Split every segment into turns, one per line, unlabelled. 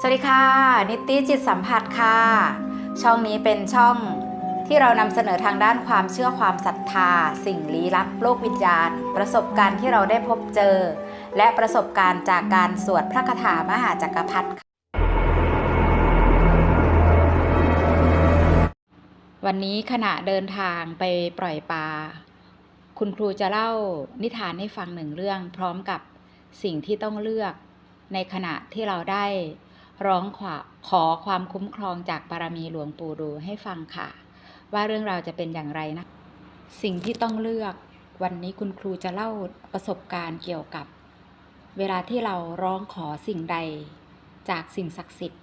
สวัสดีค่ะ นิตตี้จิตสัมผัสค่ะ ช่องนี้เป็นช่องที่เรานำเสนอทางด้านความเชื่อความศรัทธา สิ่งลี้ลับโลกวิญญาณ ประสบการณ์ที่เราได้พบเจอ และประสบการณ์จากการสวดพระคาถามหาจักรพรรดิค่ะวันนี้ขณะเดินทางไปปล่อยปลาคุณครูจะเล่านิทานให้ฟังหนึ่งเรื่อง พร้อมกับสิ่งที่ต้องเลือกในขณะที่เราได้ ร้องขอขอความคุ้มครองจากบารมีหลวงปู่ดูให้ฟังค่ะ ว่าเรื่องราวจะเป็นอย่างไรนะ สิ่งที่ต้องเลือกวันนี้คุณครูจะเล่าประสบการณ์เกี่ยวกับ เวลาที่เราร้องขอสิ่งใดจากสิ่งศักดิ์สิทธิ์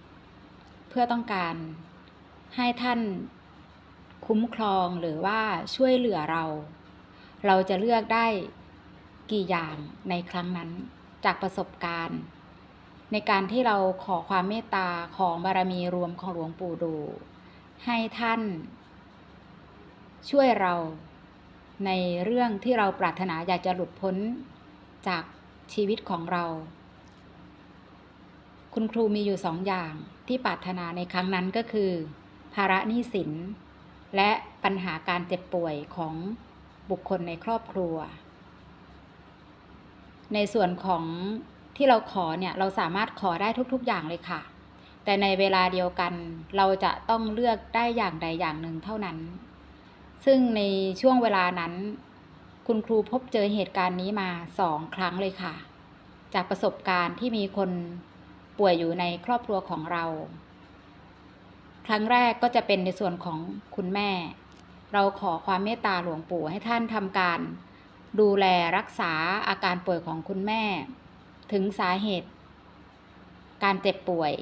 เพื่อต้องการให้ท่านคุ้มครองหรือว่าช่วยเหลือเรา เราจะเลือกได้กี่อย่างในครั้งนั้นจากประสบการณ์ ในการที่เราขอความเมตตาของบารมีรวมของหลวงปู่ดู ให้ท่าน ช่วยเราในเรื่องที่เราปรารถนาอยากจะหลุดพ้นจากชีวิตของเรา คุณครูมีอยู่สองอย่างที่ปรารถนาในครั้งนั้นก็คือ ภาระหนี้สิน และปัญหาการเจ็บป่วยของบุคคลในครอบครัว ในส่วนของ ที่เราขอเนี่ยเราสามารถขอได้ทุกๆอย่างเลยค่ะ แต่ในเวลาเดียวกัน เราจะต้องเลือกได้อย่างใดอย่างหนึ่งเท่านั้น ซึ่งในช่วงเวลานั้น คุณครูพบเจอเหตุการณ์นี้มาสองครั้งเลยค่ะ จากประสบการณ์ที่มีคนป่วยอยู่ในครอบครัวของเรา ครั้งแรกก็จะเป็นในส่วนของคุณแม่ เราขอความเมตตาหลวงปู่ให้ท่านทำการ ดูแลรักษาอาการป่วยของคุณแม่ ถึงสาเหตุ การเจ็บป่วย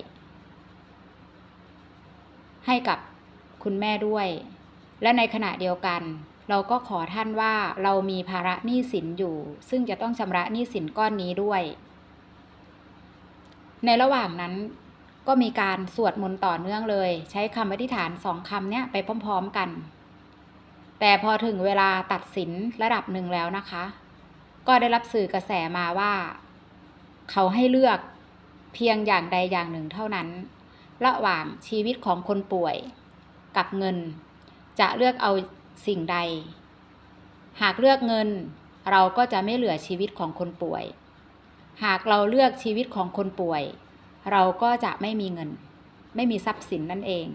ให้กับคุณแม่ด้วย และในขณะเดียวกัน เราก็ขอท่านว่าเรามีภาระหนี้สินอยู่ ซึ่งจะต้องชำระหนี้สินก้อนนี้ด้วย ในระหว่างนั้นก็มีการสวดมนต์ต่อเนื่องเลย ใช้คำอธิษฐานสองคำเนี้ยไปพร้อมๆกัน แต่พอถึงเวลาตัดสินระดับหนึ่งแล้วนะคะ ก็ได้รับสื่อกระแสมาว่า เขาให้เลือกเพียงอย่างใดอย่างหนึ่งเท่านั้น ระหว่างชีวิตของคนป่วยกับเงิน จะเลือกเอาสิ่งใด หากเลือกเงิน เราก็จะไม่เหลือชีวิตของคนป่วย หากเราเลือกชีวิตของคนป่วย เราก็จะไม่มีเงิน ไม่มีทรัพย์สินนั่นเอง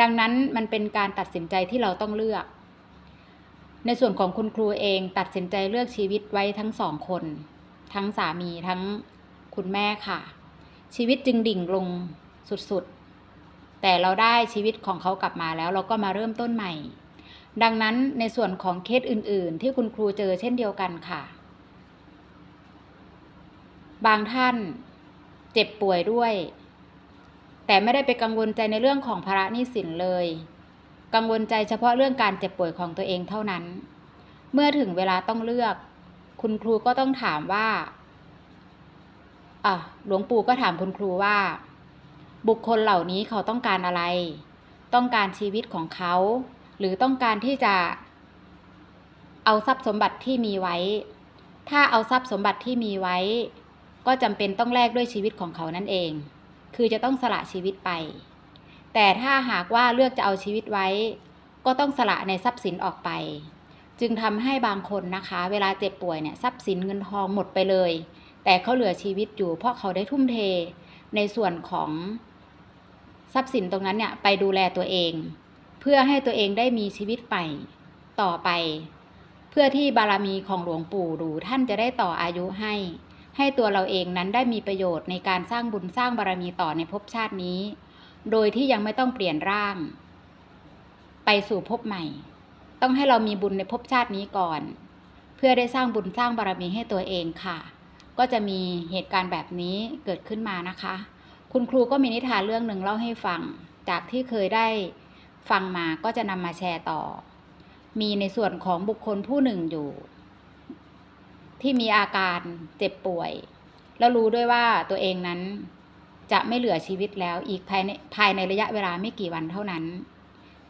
ดังนั้นมันเป็นการตัดสินใจที่เราต้องเลือก ในส่วนของคุณครูเองตัดสินใจเลือกชีวิตไว้ทั้งสองคน ทั้งสามีทั้งคุณแม่ค่ะ ชีวิตจึงดิ่งลงสุดๆ แต่เราได้ชีวิตของเขากลับมาแล้วเราก็มาเริ่มต้นใหม่ ดังนั้นในส่วนของเคสอื่นๆ ที่คุณครูเจอเช่นเดียวกันค่ะ บางท่านเจ็บป่วยด้วย แต่ไม่ได้ไปกังวลใจในเรื่องของภาระหนี้สินเลย กังวลใจเฉพาะเรื่องการเจ็บป่วยของตัวเองเท่านั้น เมื่อถึงเวลาต้องเลือก คุณครูก็ต้องถามว่าอะหลวงปู่ก็ถามคุณครูว่า บุคคลเหล่านี้เขาต้องการอะไร ต้องการชีวิตของเขา หรือต้องการที่จะเอาทรัพย์สมบัติที่มีไว้ ถ้าเอาทรัพย์สมบัติที่มีไว้ ก็จำเป็นต้องแลกด้วยชีวิตของเขานั่นเอง คือจะต้องสละชีวิตไป แต่ถ้าหากว่าเลือกจะเอาชีวิตไว้ ก็ต้องสละในทรัพย์สินออกไป จึงทำให้บางคนนะคะ เวลาเจ็บป่วยเนี่ยทรัพย์สินเงินทองหมดไปเลย แต่เขาเหลือชีวิตอยู่ เพราะเขาได้ทุ่มเทในส่วนของทรัพย์สินตรงนั้นเนี่ยไปดูแลตัวเอง เพื่อให้ตัวเองได้มีชีวิตใหม่ต่อไป เพื่อที่บารมีของหลวงปู่ดูท่านจะได้ต่ออายุให้ ให้ตัวเราเองนั้นได้มีประโยชน์ในการสร้างบุญสร้างบารมีต่อในภพชาตินี้ โดยที่ยังไม่ต้องเปลี่ยนร่าง ไปสู่ภพใหม่ ต้องให้เรามีบุญในภพชาตินี้ก่อน เพื่อได้สร้างบุญสร้างบารมีให้ตัวเองค่ะ ก็จะมีเหตุการณ์แบบนี้เกิดขึ้นมานะคะ คุณครูก็มีนิทานเรื่องหนึ่งเล่าให้ฟัง จากที่เคยได้ฟังมาก็จะนำมาแชร์ต่อ มีในส่วนของบุคคลผู้หนึ่งอยู่ ที่มีอาการเจ็บป่วย แล้วรู้ด้วยว่าตัวเองนั้นจะไม่เหลือชีวิตแล้วอีกภายในภายในระยะเวลาไม่กี่วันเท่านั้น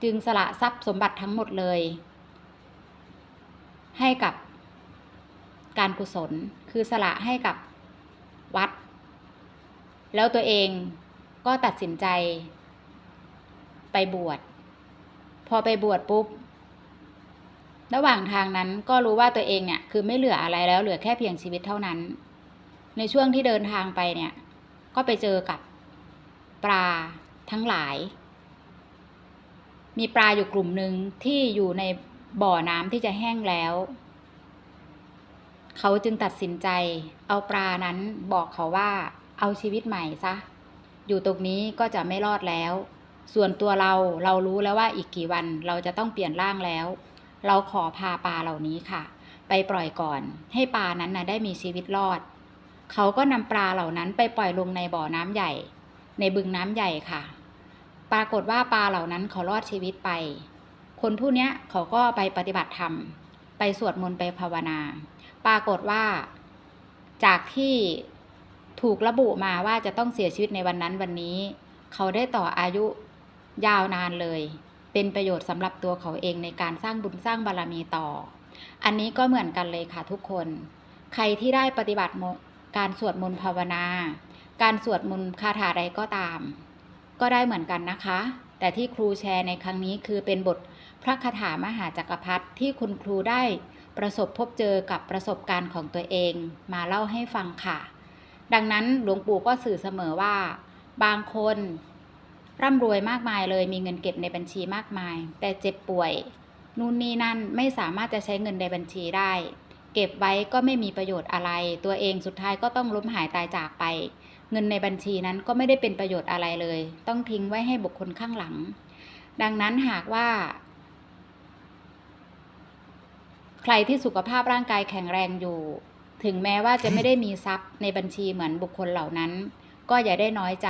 จึงสละทรัพย์สมบัติทั้งหมดเลย ให้กับการกุศล คือสละให้กับวัด แล้วตัวเองก็ตัดสินใจ ไปบวช พอไปบวชปุ๊บ ระหว่างทางนั้นก็รู้ว่าตัวเองเนี่ย คือไม่เหลืออะไรแล้วเหลือแค่เพียงชีวิตเท่านั้น ในช่วงที่เดินทางไปเนี่ย ก็ไปเจอกับปลาทั้งหลาย มีปลาอยู่กลุ่มหนึ่งที่อยู่ในบ่อน้ำที่จะแห้งแล้ว เขาจึงตัดสินใจ เอาปลานั้นบอกเขาว่า เอาชีวิตใหม่ซะ อยู่ตรงนี้ก็จะไม่รอดแล้ว ส่วนตัวเราเรารู้แล้วว่าอีกกี่วันเราจะต้องเปลี่ยนร่างแล้ว เราขอพาปลาเหล่านี้ค่ะ ไปปล่อยก่อน ให้ปลานั้นนะได้มีชีวิตรอด เขาก็นำปลาเหล่านั้นไปปล่อยลงในบ่อน้ำใหญ่ ในบึงน้ำใหญ่ค่ะ ปรากฏว่าปลาเหล่านั้นเขารอดชีวิตไป คนผู้เนี้ยเขาก็ไปปฏิบัติธรรม ไปสวดมนต์ไปภาวนา ปรากฏว่าจากที่ถูกระบุมาว่าจะต้องเสียชีวิตในวันนั้นวันนี้ เขาได้ต่ออายุยาวนานเลย เป็นประโยชน์สำหรับตัวเขาเองในการสร้างบุญสร้างบารรมีต่อ อันนี้ก็เหมือนกันเลยค่ะทุกคน ใครที่ได้ปฏิบัติการสวดมนต์ภาวนา การสวดมนต์คาถาใดก็ตาม ก็ได้เหมือนกันนะคะ แต่ที่ครูแชร์ในครั้งนี้คือเป็นบทพระคาถามหาจักรพรรดิที่คุณครูได้ประสบพบเจอกับประสบการณ์ของตัวเองมาเล่าให้ฟังค่ะ ดังนั้นหลวงปู่ก็สื่อเสมอว่า บางคน ร่ำรวยมากมายเลยมีเงินเก็บในบัญชีมากมาย แต่เจ็บป่วย นู่นนี่นั่นไม่สามารถจะใช้เงินในบัญชีได้ เก็บไว้ก็ไม่มีประโยชน์อะไร ตัวเองสุดท้ายก็ต้องล้มหายตายจากไป เงินในบัญชีนั้นก็ไม่ได้เป็นประโยชน์อะไรเลย ต้องทิ้งไว้ให้บุคคลข้างหลัง ดังนั้นหากว่า ใครที่สุขภาพร่างกายแข็งแรงอยู่ ถึงแม้ว่าจะไม่ได้มีทรัพย์ในบัญชีเหมือนบุคคลเหล่านั้น ก็อย่าได้น้อยใจ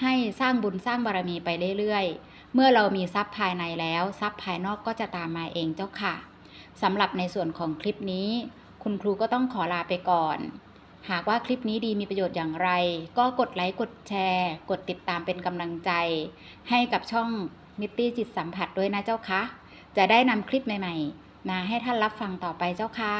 ให้สร้างบุญสร้างบารมีไปเรื่อยๆ เมื่อเรามีทรัพย์ภายในแล้ว ทรัพย์ภายนอกก็จะตามมาเองเจ้าค่ะ สำหรับในส่วนของคลิปนี้ คุณครูก็ต้องขอลาไปก่อน หากว่าคลิปนี้ดีมีประโยชน์อย่างไร ก็กดไลค์กดแชร์ กดติดตามเป็นกำลังใจ ให้กับช่องมิตตี้จิตสัมผัสด้วยนะเจ้าคะจะได้นำคลิปใหม่ ๆ มาให้ท่านรับฟังต่อไปเจ้าค่ะ